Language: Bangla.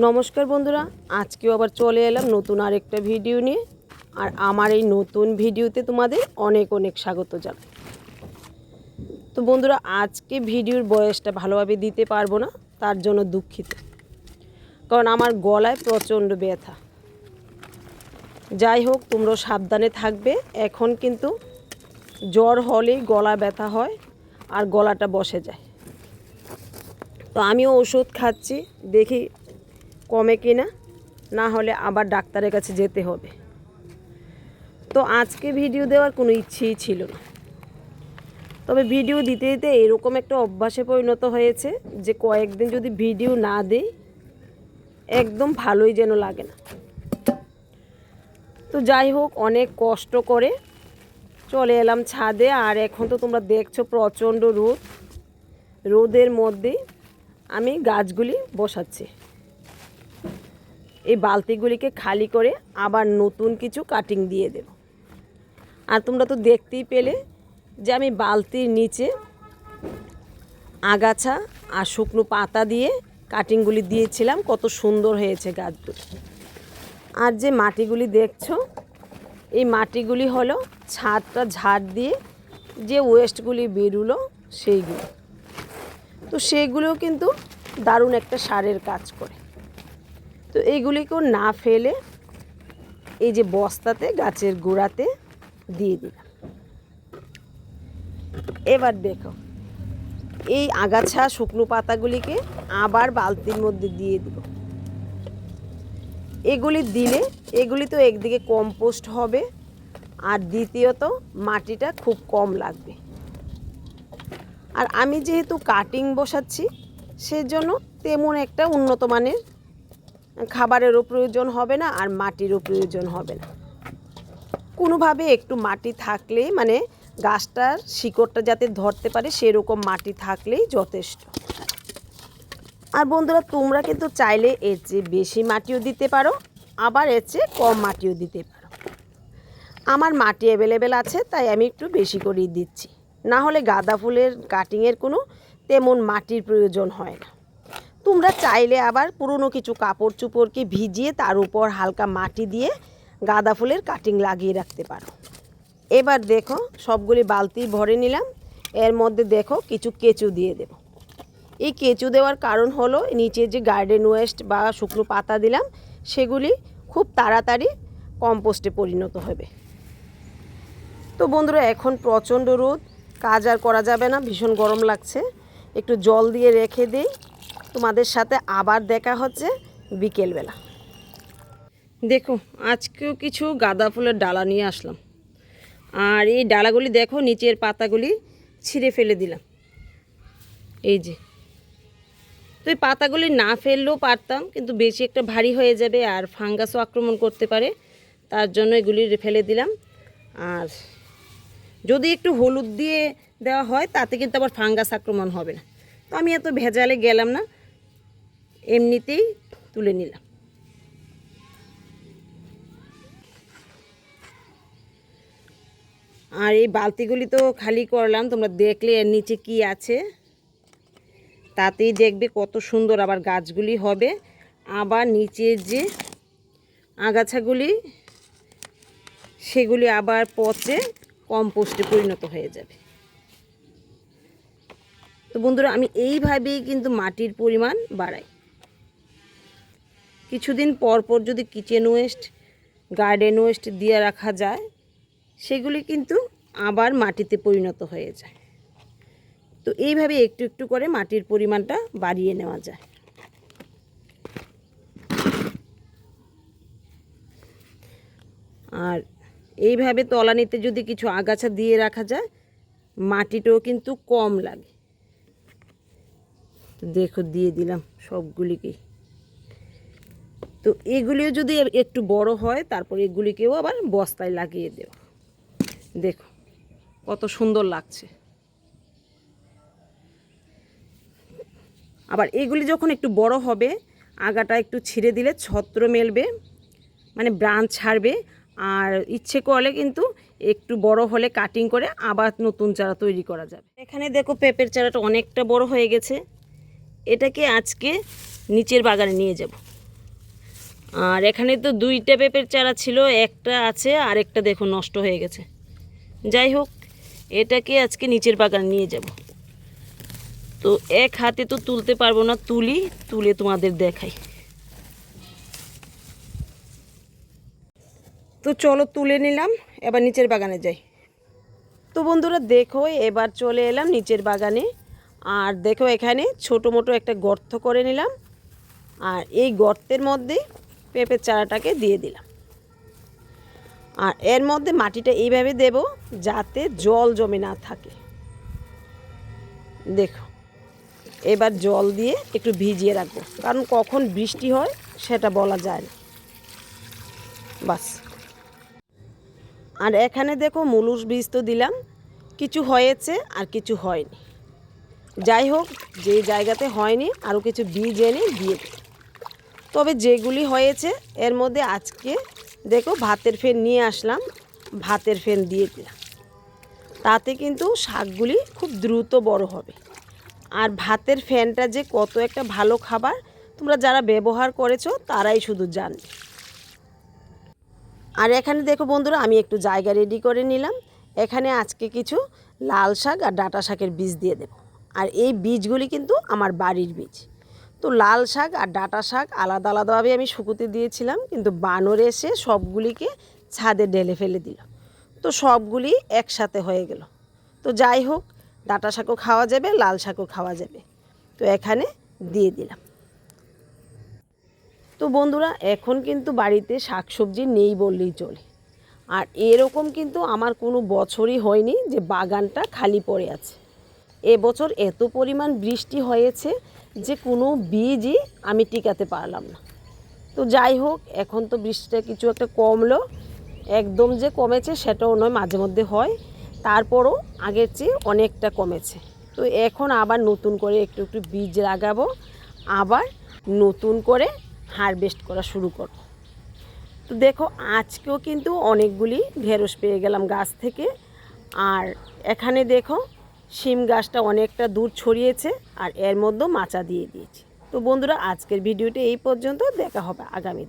নমস্কার বন্ধুরা, আজকেও আবার চলে এলাম নতুন আরেকটা ভিডিও নিয়ে, আর আমার এই নতুন ভিডিওতে তোমাদের অনেক অনেক স্বাগত জানাই। তো বন্ধুরা, আজকে ভিডিওর বয়সটা ভালোভাবে দিতে পারব না, তার জন্য দুঃখিত। কারণ আমার গলায় প্রচণ্ড ব্যথা। যাই হোক, তোমরাও সাবধানে থাকবে, এখন কিন্তু জ্বর হলেই গলা ব্যথা হয় আর গলাটা বসে যায়। তো আমিও ওষুধ খাচ্ছি, দেখি কমে কিনা না? হলে আবার ডাক্তারের কাছে যেতে হবে। তো আজকে ভিডিও দেওয়ার কোনো ইচ্ছেই ছিল না। তবে ভিডিও দিতে দিতে এরকম একটা অভ্যাসে পরিণত হয়েছে যে কয়েকদিন যদি ভিডিও না দিই, একদম ভালোই যেন লাগে না। তো যাই হোক, অনেক কষ্ট করে চলে এলাম ছাদে, আর এখন তো তোমরা দেখছ প্রচণ্ড রোদ। রোদের মধ্যে আমি গাছগুলি বসাচ্ছি। এই বালতিগুলিকে খালি করে আবার নতুন কিছু কাটিং দিয়ে দেব। আর তোমরা তো দেখতেই পেলে যে আমি বালতির নিচে আগাছা আর শুকনো পাতা দিয়ে কাটিংগুলি দিয়েছিলাম, কত সুন্দর হয়েছে গাছগুলি। আর যে মাটিগুলি দেখছ, এই মাটিগুলি হলো ছাদটা ঝাড় দিয়ে যে ওয়েস্টগুলি বেরুলো সেইগুলো। তো সেগুলোও কিন্তু দারুণ একটা সারের কাজ করে। তো এইগুলিকেও না ফেলে এই যে বস্তাতে, গাছের গোড়াতে দিয়ে দিলাম। এবার দেখো, এই আগাছা শুকনো পাতাগুলিকে আবার বালতির মধ্যে দিয়ে দিব। এগুলি দিলে, এগুলি তো একদিকে কম্পোস্ট হবে আর দ্বিতীয়ত মাটিটা খুব কম লাগবে। আর আমি যেহেতু কাটিং বসাচ্ছি, সেজন্য তেমন একটা উন্নত মানের খাবারেরও প্রয়োজন হবে না আর মাটিরও প্রয়োজন হবে না। কোনোভাবে একটু মাটি থাকলেই মানে গাছটার শিকড়টা যাতে ধরতে পারে সেরকম মাটি থাকলেই যথেষ্ট। আর বন্ধুরা, তোমরা কিন্তু চাইলে এর চেয়ে বেশি মাটিও দিতে পারো, আবার এর চেয়ে কম মাটিও দিতে পারো। আমার মাটি অ্যাভেলেবেল আছে, তাই আমি একটু বেশি করেই দিচ্ছি। না হলে গাঁদা ফুলের কাটিংয়ের কোনো তেমন মাটির প্রয়োজন হয় না। তোমরা চাইলে আবার পুরনো কিছু কাপড় চুপড়কে ভিজিয়ে তার উপর হালকা মাটি দিয়ে গাঁদা ফুলের কাটিং লাগিয়ে রাখতে পারো। এবার দেখো, সবগুলি বালতি ভরে নিলাম। এর মধ্যে দেখো, কিছু কেঁচু দিয়ে দেব। এই কেঁচু দেওয়ার কারণ হলো, নিচে যে গার্ডেন ওয়েস্ট বা শুকনো পাতা দিলাম, সেগুলি খুব তাড়াতাড়ি কম্পোস্টে পরিণত হবে। তো বন্ধুরা, এখন প্রচণ্ড রোদ। কাজ আর করা যাবে না, ভীষণ গরম লাগছে। একটু জল দিয়ে রেখে দিই। তোমাদের সাথে আবার দেখা হচ্ছে বিকেলবেলা। দেখো, আজকেও কিছু গাঁদা ফুলের ডালা নিয়ে আসলাম। আর এই ডালাগুলি দেখো, নিচের পাতাগুলি ছিঁড়ে ফেলে দিলাম। এই যে। তো এই পাতাগুলি না ফেললেও পারতাম, কিন্তু বেশি একটা ভারী হয়ে যাবে আর ফাঙ্গাসও আক্রমণ করতে পারে, তার জন্য এগুলি ফেলে দিলাম। আর যদি একটু হলুদ দিয়ে দেওয়া হয়, তাতে কিন্তু আবার ফাঙ্গাস আক্রমণ হবে না। তো আমি এত ভেজালে গেলাম না। এমনিতেই তুলে নিলাম। আর এই বালতিগুলি তো খালি করলাম, তোমরা দেখলে এর নিচে কি আছে। তাতেই দেখবে কত সুন্দর আবার গাছগুলি হবে। আবার নিচের যে আগাছাগুলি, সেগুলি আবার পচে কম্পোস্টে পরিণত হয়ে যাবে। তো বন্ধুরা, আমি এইভাবেই কিন্তু মাটির পরিমাণ বাড়াই। কিছুদিন পর পর যদি কিচেন ওয়েস্ট গার্ডেন ওয়েস্ট দিয়ে রাখা যায়, সেগুলি কিন্তু আবার মাটিতে পরিণত হয়ে যায়। তো এইভাবে একটু একটু করে মাটির পরিমাণটা বাড়িয়ে নেওয়া যায়। আর এইভাবে তলানিতে যদি কিছু আগাছা দিয়ে রাখা যায়, মাটিটাও কিন্তু কম লাগে। দেখো, দিয়ে দিলাম সবগুলিকেই। তো এগুলিও যদি একটু বড় হয়, তারপর এগুলিকেও আবার বস্তায় লাগিয়ে দেব। দেখো, কত সুন্দর লাগছে। আবার এগুলি যখন একটু বড় হবে, আগাটা একটু ছিঁড়ে দিলে ছত্র মেলবে মানে ব্রাঞ্চ ছাড়বে, আর ইচ্ছে করলে কিন্তু একটু বড় হলে কাটিং করে আবার নতুন চারা তৈরি করা যাবে। এখানে দেখো পেঁপের চারাটা অনেকটা বড় হয়ে গেছে। এটাকে আজকে নিচের বাগানে নিয়ে যাব। আর এখানে তো দুইটা পেঁপের চারা ছিল, একটা আছে আর একটা দেখো নষ্ট হয়ে গেছে। যাই হোক, এটাকে আজকে নিচের বাগান নিয়ে যাব। তো এক হাতে তো তুলতে পারব না, তুলি, তুলে তোমাদের দেখাই। তো চলো তুলে নিলাম, এবার নিচের বাগানে যাই। তো বন্ধুরা, দেখো, এবার চলে এলাম নিচের বাগানে। আর দেখো, এখানে ছোটো মোটো একটা গর্ত করে নিলাম। আর এই গর্তের মধ্যে পেঁপের চারাটাকে দিয়ে দিলাম। আর এর মধ্যে মাটিটা এইভাবে দেব যাতে জল জমে না থাকে। দেখো, এবার জল দিয়ে একটু ভিজিয়ে রাখব, কারণ কখন বৃষ্টি হয় সেটা বলা যায় না। বাস। আর এখানে দেখো মুলুস বীজ তো দিলাম, কিছু হয়েছে আর কিছু হয়নি। যাই হোক, যে জায়গাতে হয়নি, আরও কিছু বীজ এনে দিয়ে দেব তবে যেগুলি হয়েছে, এর মধ্যে আজকে দেখো ভাতের ফেন নিয়ে আসলাম, ভাতের ফেন দিয়ে দিলাম। তাতে কিন্তু শাকগুলি খুব দ্রুত বড় হবে। আর ভাতের ফ্যানটা যে কত একটা ভালো খাবার, তোমরা যারা ব্যবহার করেছ তারাই শুধু জানবে আর এখানে দেখো বন্ধুরা, আমি একটু জায়গা রেডি করে নিলাম। এখানে আজকে কিছু লাল শাক আর ডাটা শাকের বীজ দিয়ে দেব। আর এই বীজগুলি কিন্তু আমার বাড়ির বীজ। তো লাল শাক আর ডাটা শাক আলাদা আলাদাভাবে আমি শুকুতে দিয়েছিলাম, কিন্তু বানর এসে সবগুলিকে ছাদে ঢেলে ফেলে দিল। তো সবগুলি একসাথে হয়ে গেল। তো যাই হোক, ডাটা শাকও খাওয়া যাবে, লাল শাকও খাওয়া যাবে। তো এখানে দিয়ে দিলাম। তো বন্ধুরা, এখন কিন্তু বাড়িতে শাকসবজি নেই বললেই চলে। আর এরকম কিন্তু আমার কোনো বছরই হয়নি যে বাগানটা খালি পড়ে আছে। এবছর এত পরিমাণ বৃষ্টি হয়েছে যে কোনো বীজই আমি টিকাতে পারলাম না। তো যাই হোক, এখন তো বৃষ্টিটা কিছু একটা কমলো। একদম যে কমেছে সেটাও নয়, মাঝে মধ্যে হয়। তারপরও আগের চেয়ে অনেকটা কমেছে। তো এখন আবার নতুন করে একটু একটু বীজ লাগাবো। আবার নতুন করে হারভেস্ট করা শুরু করব। তো দেখো, আজকেও কিন্তু অনেকগুলি ঢেঁড়স পেয়ে গেলাম গাছ থেকে। আর এখানে দেখো শিম গাছটা অনেকটা দূর ছড়িয়েছে আর এর মধ্যেও মাচা দিয়ে দিয়েছি। তো বন্ধুরা, আজকের ভিডিওটি এই পর্যন্ত। দেখা হবে আগামী